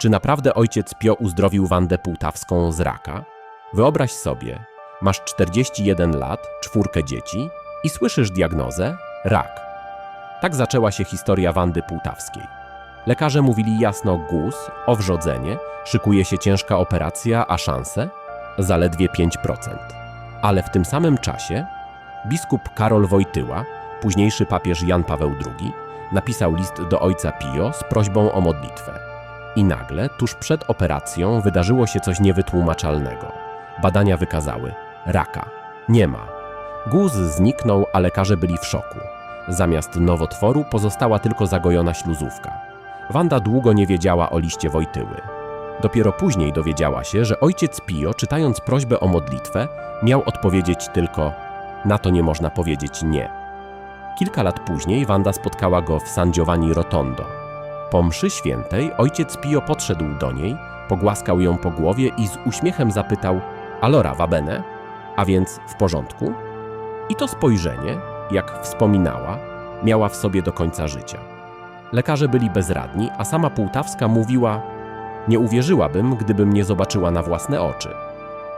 Czy naprawdę ojciec Pio uzdrowił Wandę Półtawską z raka? Wyobraź sobie, masz 41 lat, czwórkę dzieci i słyszysz diagnozę rak. Tak zaczęła się historia Wandy Półtawskiej. Lekarze mówili jasno guz, owrzodzenie, szykuje się ciężka operacja, a szanse? Zaledwie 5%. Ale w tym samym czasie biskup Karol Wojtyła, późniejszy papież Jan Paweł II, napisał list do ojca Pio z prośbą o modlitwę. I nagle, tuż przed operacją, wydarzyło się coś niewytłumaczalnego. Badania wykazały raka. Nie ma. Guz zniknął, a lekarze byli w szoku. Zamiast nowotworu pozostała tylko zagojona śluzówka. Wanda długo nie wiedziała o liście Wojtyły. Dopiero później dowiedziała się, że ojciec Pio, czytając prośbę o modlitwę, miał odpowiedzieć tylko: Na to nie można powiedzieć nie. Kilka lat później Wanda spotkała go w San Giovanni Rotondo. Po mszy świętej ojciec Pio podszedł do niej, pogłaskał ją po głowie i z uśmiechem zapytał: Allora va bene? A więc w porządku? I to spojrzenie, jak wspominała, miała w sobie do końca życia. Lekarze byli bezradni, a sama Półtawska mówiła: Nie uwierzyłabym, gdybym nie zobaczyła na własne oczy.